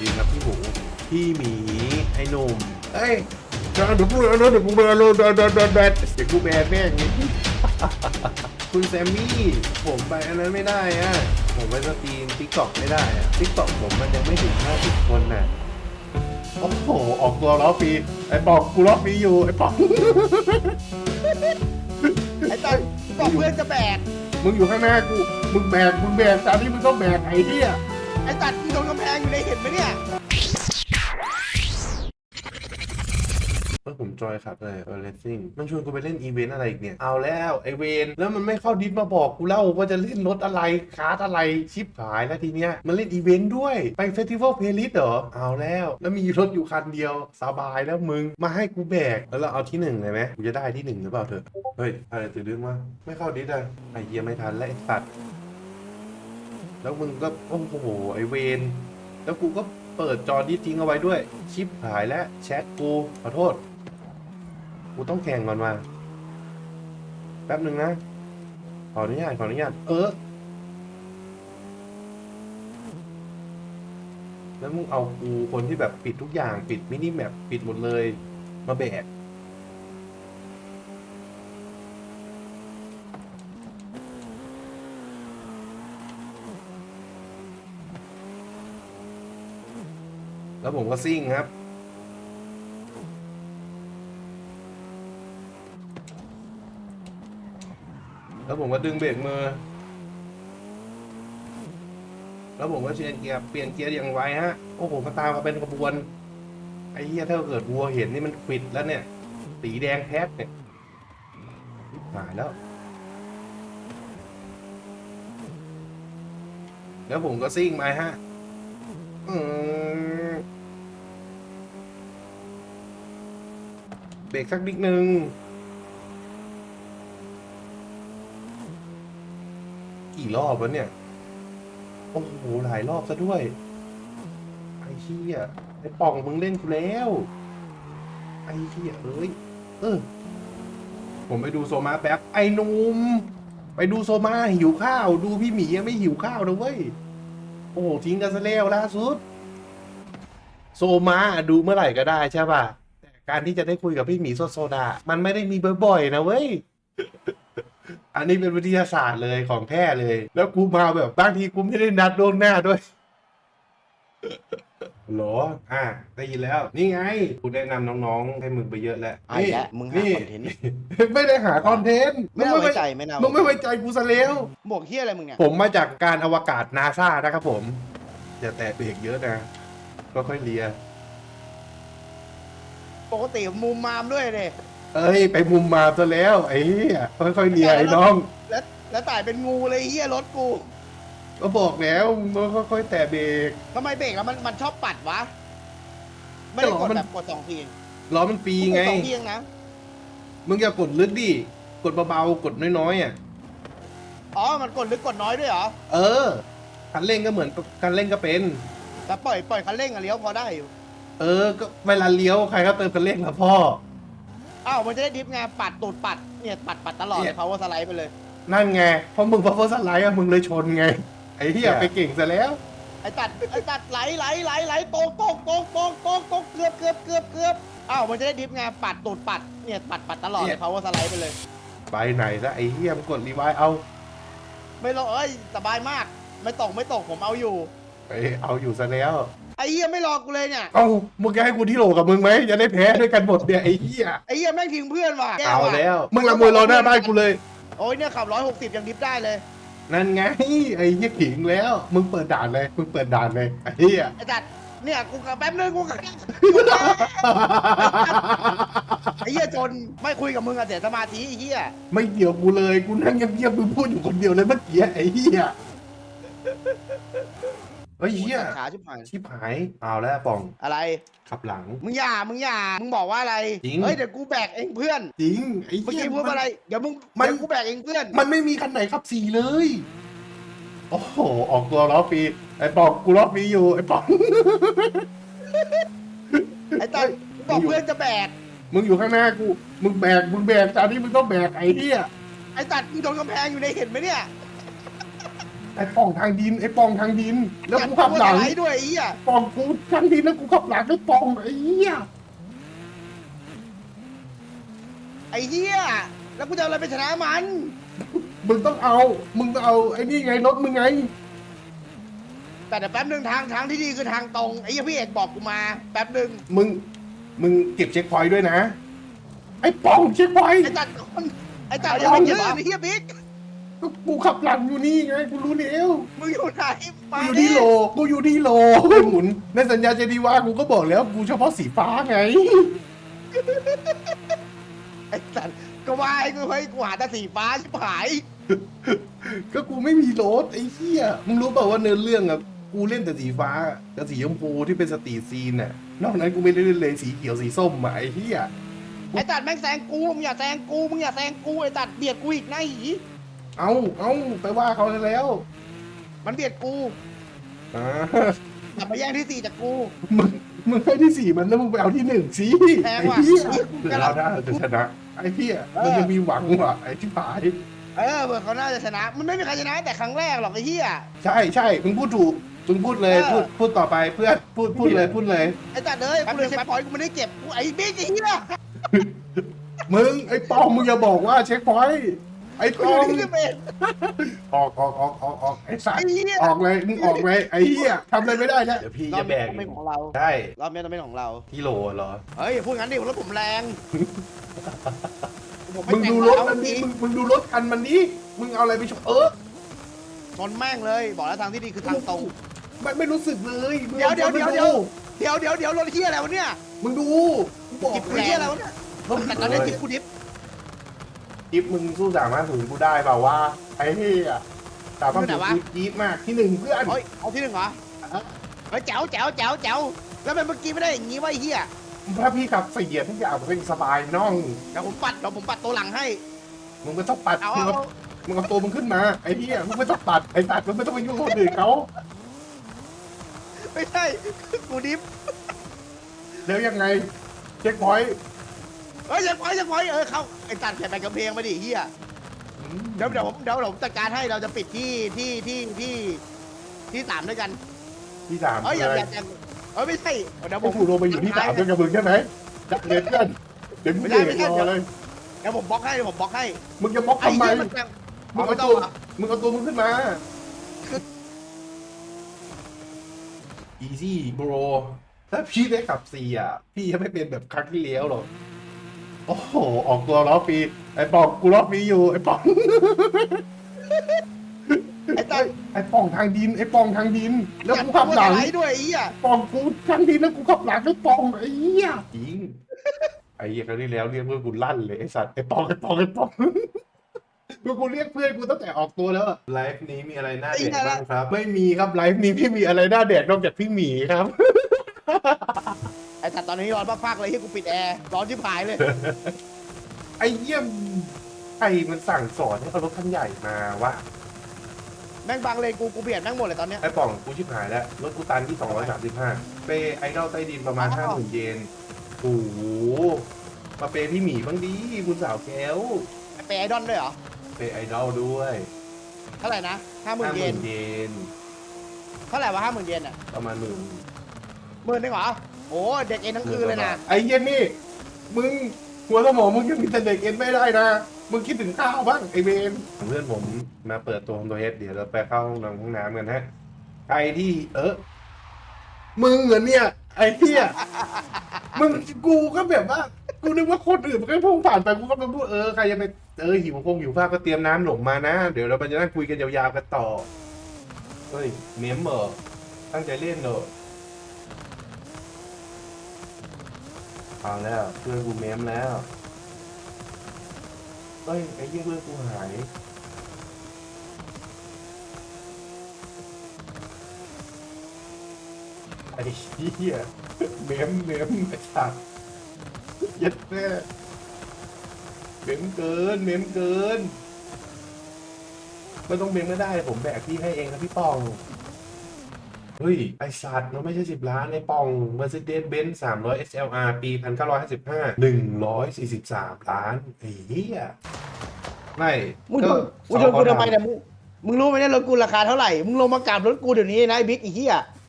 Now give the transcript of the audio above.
จริงครับพี่หมูพี่หมีไอ้หนุ่มเอ้ยเดี๋ยวกูเดี๋ยวเดี๋ยวกูแบนเลยเดี๋ยวเดี๋ยวเดี๋ยวเดี๋ยวเดี๋ยวกูแบนแม่งนี่คุณแซมมี่ผมไปอันนั้นไม่ได้อะผมไปสตรีมทิกตอกไม่ได้อะทิกตอกผมมันยังไม่ถึง50คนน่ะโอ้โหออกตัวล้อฟรีไอ้ปอกกูล้อฟรีอยู่ไอ้ปอกไอ้ตอนบอกเพื่อนจะแบกมึงอยู่ข้างหน้ากูมึงแบกมึงแบกตามที่มึงต้องแบกไอ้เหี้ย ไอ้ตัดมึงโดนกำแพงอยู่ในเห็นไหมเนี่ยเออผมจอยครับเลยเออเลสซิ่งมันชวนกูไปเล่นอีเวนต์อะไรอีกเนี่ย เอาแล้วไอเวนแล้วมันไม่เข้าดิสมาบอกกูเล่าว่าจะเล่นรถอะไรคาร์ดอะไรชิปหายแล้วทีเนี้ยมันเล่นอีเวนต์ด้วย ไปเฟสติวัลเพลย์ลิสเหรอ เอาแล้ว แล้วมีรถอยู่คันเดียว สบายแล้วมึง มาให้กูแบก แล้วเราเอาที่หนึ่งเลยไหมกูจะได้ที่หนึ่งหรือเปล่าเถอะเฮ้ยอะไรตื่นเต้นวะไม่เข้าดิสอะไอเหี้ยไม่ทันแล้วไอสัตว์ แล้วมึงก็โอ้โหไอเวนแล้วกูก็เปิดจอดิสทิ้งเอาไว้ด้วย ชิปหายแล้วแชทกูขอโทษ กูต้องแข่งก่อนมาแป๊บหนึ่งนะ ขออนุญาตขออนุญาตเออ แล้วมึงเอากูคนที่แบบปิดทุกอย่างปิดมินิแมปปิดหมดเลย มาแบก แล้วผมก็ซิ่งครับ แล้วผมก็ดึงเบรกมือ แล้วผมก็เปลี่ยนเกียร์เปลี่ยนเกียร์อย่างไวฮะ โอ้โหมาตามมาเป็นขบวน ไอ้เหี้ยถ้าเกิดวัวเห็นนี่มันควิดแล้วเนี่ย สีแดงแพทเนี่ยหายแล้ว แล้วผมก็ซิ่งไปฮะ เบรกสักนิดนึง กี่รอบแล้วเนี่ย โอ้โห หลายรอบซะด้วย ไอ้เี้ยไอ้ป่องมึงเล่นกูแล้ว ไอ้เี้ยเอ้ย เออ ผมไปดูโซมาแป๊บ ไอ้หนุ่ม ไปดูโซมาหิวข้าว ดูพี่หมียังไม่หิวข้าวนะเว้ย โอ้โหทิ้งกันซะแล้วล่าสุด โซมาดูเมื่อไหร่ก็ได้ใช่ป่ะ แต่การที่จะได้คุยกับพี่หมีโซโซดา มันไม่ได้มีบ่อยๆนะเว้ย อันนี้เป็นวิทยาศาสตร์เลยของแท้เลย แล้วกูมาแบบบางทีกูไม่ได้นัดล่วงหน้าด้วย โหรออะได้ยินแล้ว นี่ไงกูแนะนำน้องๆ ให้มึงไปเยอะแล้วไอ้แหละมึงหาคอนเทนต์ไม่ได้หาคอนเทนต์ไม่น่าไว้ใจไม่น่ามึงไม่ไว้ใจกูซะแล้วหมวกเฮียอะไรมึงเนี่ยผมมาจากการอวกาศนาซานะครับผม อย่าแตะเบรกเยอะนะก็ค่อยเลีย ปกติมุมมามด้วยเลยเอ้ย ไปมุมมาซะแล้วไอ้เหี้ยค่อยๆเลียไอ้น้อง แล้วแล้วตายเป็นงูเลยเฮียรถกู ก็บอกแล้วมึงก็ค่อยๆแตะเบรก ทำไมเบรกแล้วมันมันชอบปัดวะ ไม่ได้กดมัน แบบกดสองทีล้อมันฟรีกูกไงดสองทีเองนะ มึงอย่ากดลึกดิ กดเบาๆ กดน้อยๆอะ อ๋อ มันกดลึกกดน้อยด้วยเหรอ เออ คันเร่งก็เหมือนคันเร่งก็เป็น แต่ปล่อยปล่อยคันเร่งอะเลี้ยวพอได้อยู่ เออ ก็เวลาเลี้ยวใครก็เติมคันเร่งละพ่อ อ้าว มันจะได้ดิฟไงปัดตูดปัดเนี่ยปัดปัดตลอดเนี่ย เขาว่าสไลด์ไปเลย นั่นไงเพราะมึงพอโฟสไลด์อะมึงเลยชนไง ไอ้เหี้ยไปเก่งซะแล้ว ไอ้ตัดไอ้ตัดไหลไหลไหลไหลโตกโตกโตกโตกโตกโตกเกือบเกือบเกือบเกือบอ้าวมันจะได้ดิฟไงปัดตูดปัดเนี่ยปัดปัดตลอดเนี่เลยยเขาว่าสไลด์ไปเลย ไปไหนซะไอ้เหี้ยมึงกดรีไวล์เอาไม่รอเอ้ยสบายมาก ไม่ตกไม่ตกผมเอาอยู่ เอ้ยเอาอยู่ซะแล้ว ไอ้เหี้ยไม่รอกูเลยเนี่ย เอ้ามึงจะให้กูที่โหลกับมึงไหมจะได้แพ้ด้วยกันหมดเนี่ยไอ้เหี้ยไอ้เหี้ยแม่งทิ้งเพื่อนว่ะย่เอาว่ะแล้ว มึงละมวยรอหน้าบ้านกูเลย โอ้ยเนี่ยขับร้อยหกสิบยังดิฟได้เลย นั่นไงไอ้เหี้ยขิงแล้ว มึงเปิดด่านเลย มึงเปิดด่านเลยไอ้เหี้ยไอ้ตัดเนี่ยกูขับแป๊บนึงกูขับไอ้เหี้ยจนไม่คุยกับมึงอะเสียสมาธิไอ้เหี้ย ไม่เกี่ยวกูเลย กูนั่งเงียบๆมึงพูดอยู่คนเดียวเลยเมื่อกี้ไอ้เหี้ย ไอ้ยเหี้ยขาชิบหายชิบหายเอาแล้วป่องอะไร ขับหลัง มึงอย่า มึงอย่า มึงบอกว่าอะไร จริง เฮ้ยเดี๋ยวกูแบกเองเพื่อน จริงไอ้เมื่อเหี้ยกี้พูดว่าอะไร เดี๋ยวมึงมัน เดี๋ยวกูแบกเองเพื่อน มันไม่มีคันไหนขับสี่เลย โอ้โห ออกตัวล้อฟรีไอ้ป่องกูล้อฟรีอยู่ไอ้ป่อง ไอ้ตอนบอกเพื่อนจะแบก มึงอยู่ข้างหน้ากู มึงแบก มึงแบกตามที่มึงต้องแบกไอ้เหี้ยไอ้ตัดมึงโดนกำแพงอยู่ในเห็นไหมเนี่ย ไอ้ป่องทางดินไอ้ป่องทางดิน แล้วกูขับหลังไหลด้วยไอ้เหี้ยป่องกูทางดินแล้วกูขับหลังไอ้ป่องไอ้เหี้ยไอ้เหี้ยแล้วกูจะเอาอะไรไปชนะมัน มึงต้องเอา มึงต้องเอาไอ้นี่ไงรถมึงไง แต่เดี๋ยวแป๊บหนึ่งทางทางที่ดีคือทางตรงไอ้เหี้ยพี่เอกบอกกูมาแป๊บหนึ่งมึง มึงเก็บเช็คพอยต์ด้วยนะ ไอ้ป่องเช็คพอยต์ไอ้จัดคนไอ้จัดไอ้ยังไม่เอายืนไอ้เหี้ยบิ๊ก ก็กูขับหลังอยู่นี่ไงกูรู้แล้วมึงอยู่ไหนกูมาอยู่ดิที่โลกูอยู่ที่โลไอ้หมุน ในสัญญาเจดีว่ากูก็บอกแล้วกูเฉพาะสีฟ้าไง ไอ้จัดก็ว่าไอ้กูให้กูหาแต่สีฟ้าชิบหายก็กูไม่มีรถไอ้เหี้ยมึงรู้เปล่าว่าเนื้อเรื่องอะกูเล่นแต่สีฟ้ากับสีชมพูที่เป็นสตรีทซีนน่ะนอกนั้นกูไม่ได้เล่นเลยสีเขียวสีส้มอะไอ้เหี้ยไอ้จัดแม่งแซงกูมึงอย่าแซงกูมึงอย่าแซงกูไอ้จัดเบียดกูอีกนะหี เอาเอาไปว่าเขาแล้วมันเบียดกูอ่าอย่ามาแย่งที่สี่จากกูมึงมึงให้ที่สี่มันแล้วมึงไปเอาที่หนึ่งสิแพงไอ้ว่ะเหี้ยกูเดี๋กำยวลัเราง ได้จะชนะ ไอ้เหี้ยเออ มึงยังมีหวังว่ะไอ้ที่ผาย เออเผื่อเขาน่าจะชนะ มันไม่มีใครชนะแต่ครั้งแรกหรอกไอ้เหี้ย ใช่ใช่มึงพูดถูกมึงพูดเลยเออ พูดพูดต่อไปเพื่อนพูดพูดเลยพูดเลย ไอ้จัดเลยกูเลยเช็คพอยต์กูไม่ได้เก็บกูไอ้บิ๊กไอ้เหี้ยมึงไอ้ปองมึงอย่าบอกว่าเช็คพอยต์ ไอ้ปกูองที่เป็นออกออกออกออกออกไอ้สัตไอ้ว์เหี้ยออกเลยมึงออกเลยไอ้เหี้ยทำอะไรไม่ได้นะเดี๋ยวพี่รอจะบแบนี้กต้องเป็นของเรา ใช่รอบนี้ต้องเป็นของเรา กิโลเหรอ เฮ้ยอย่าพูดงั้นดิรถผมแรงผมมึงไแต่ดูงรถแล้วมันเมื่อนี้กี้มึงมึงดูรถคันมันนี้มึงเอาอะไรไปชนเออชนแม่งเลย บอกแล้วทางที่ดีคือทางตรง มันไม่รู้สึกเลยมึงเดี๋ยวเดี๋ยวอาเดี๋ยวไปเดี๋ยวเดี๋ยวเดี๋ยวเดี๋ยวรถเหี้ยอะไรวะเนี่ยมึงดูกูบอกจิบแล้เหี้ยวอะไรวะเนี่ยแต่ตอนนี้จิบกูดิฟ จิ๊บมึงสู้สามารถถึงกูได้เปล่าวะไอ้เหี้ยสามารถถึงกูจี๊บมากที่หนึ่งเพื่อนเฮ้ยเอาที่หนึ่งเหรอเฮ้ยแจ๋วแจ๋วแจ๋วแจ๋วแล้วทำไมเมื่อกี้ไม่ได้อย่างงี้วะไอ้เหี้ยถ้าพี่ขับเสียทุกอย่างเป็นสบายน้องเดี๋ยวผมปัดเดี๋ยวผมปัดตัวหลังให้ มึงไม่ต้องปัดเอามึงเอาเอามึงเอาตัวมึงขึ้นมาไอ้เหี้ยมึงไม่ต้องปัดไอ้ตัดมึงไม่ต้องไปยุ่งกับคนอื่นเขาไม่ใช่กูดิฟแล้วยังไงเช็คพอยต์ เฮ้ยยังไงยังไงเออเขาไอ้ตัดแผ่นไปกำแพงมาดิเหี้ยเดี๋ยวเดี๋ยวผมเดี๋ยวผมจัดการให้เราจะปิดที่ที่ที่ที่ที่สามด้วยกันที่สามเอ้ยอย่าเลอยย่าอย่าเอ้ยไม่ใช่เดี๋ยวผพวกมกูลงไปอยู่ที่สามด้วยกับมึงใช่ไหมจัดเลยเพื่อนเดี๋ยวมึงไม่เบได้รไม่กได้รอเลย เดี๋ยวผมบล็อกให้เดี๋ยวผมบล็อกให้มึงจะบล็อกไอ้ทำไม เหี้ยมันแปลงมึงไม่เอาต้อตัวงอะมึงเอาตัวมึงขึ้นมา easy bro ถ้าพี่ได้ขับสี่อะ พี่จะไม่เป็นแบบครั้งที่แล้วหรอก โอ้โห ออกตัวล้อฟรีไอ้ปองกูล้อฟรีอยู่ไอ้ปอง ไอ้ตัดไอ้ปองทางดิน ไอ้ปองทางดิน แล้วกูขับหลังไอ้ด้วยไอ้เหี้ยปองกูทางดินแล้วกูขับหลังไอ้ปองไอ้เหี้ยจริงไอ้เหี้ยครั้งที่แล้วเรียกเพื่อนกูลั่นเลยไอ้สัตว์ไอ้ปองไอ้ปองไอ้ปองกูกูเรียกเพื่อนกูตั้งแต่ออกตัวแล้วอะไลฟ์นี้มีอะไรน่าเด็ดบ้างครับ ไม่มีครับไลฟ์นี้พี่มีอะไรน่าเด็ดนอกจากพี่หมีครับ ไอ้ตัดตอนนี้ร้อนมากๆเลยที่กูปิดแอร์ร้อนที่ผายเลย ไอ้เยี่ยมไอ้มันสั่งสอนให้เอารถคันใหญ่มาวะแม่งบังเลนกูกูเบียดแม่งหมดเลยตอนเนี้ย ไอ้ป่องกูชิบหายแล้ว รถกูตันที่ 235 เปย์ไอดอลใต้ดินประมาณ อ้าว 50,000 เยนโอ้โหมาเปย์พี่หมีบ้างดีคุณสาวแก้วเปย์ไอดอนด้วยเหรอเปย์ไอดอลด้วยเท่าไหร่นะห้าหมื่นเยน50,000เยนเท่าไหร่วะห้าหมื่นเยนอะประมาณหมื่นหมื่นนึงเหรอ โอ้เด็กเอ็นทั้งคืนเลยนะไอ้เยี่ยนี่มึงหัวสมองมึงยังมีแต่เด็กเอ็นไม่ได้นะ มึงคิดถึงข้าวบ้างไอเวนเพื่อนผมมาเปิดตัวของตัวเฮดเดี๋ยวเราไปเข้าห้องน้ำห้องน้ำกันฮะใครที่เออมึงเหรอเนี่ยไอ้เหี้ยมึงกูก็แบบว่ากูนึกว่าคนอื่นมันก็พุ่งผ่านไปกูก็ไปพูดเออใครจะไปเออหิวคงหิวข้าวก็เตรียมน้ำหลงมานะ เดี๋ยวเราจะนั่งคุยกันยาวๆกันต่อเฮ้ยเมมเหรอตั้งใจเล่นเหรอ เอาแล้วเพื่อนกูเมมแล้วเฮ้ยไอ้เหี้ยเพื่อนกูหายไอ้เหี้ยเมมเมมไอ้สัตว์ย็ดแม่เมมเกินเมมเกินไม่ต้องเมมก็ได้ผมแบกพี่ให้เองนะพี่ปอง เฮ้ย ไอสัตว์เราไม่ใช่สิบล้านไอปอง Mercedes-Benz 300 SLR ปี 1955 143 ล้านไอ้เหี้ยไม่มึงชนกูชนกูทำไมเนี่ยมึงมึงรู้ไหมเนี่ยรถกูราคาเท่าไหร่ มึงลงมากราบรถกูเดี๋ยวนี้นะไอ้บิ๊กไอ้เหี้ย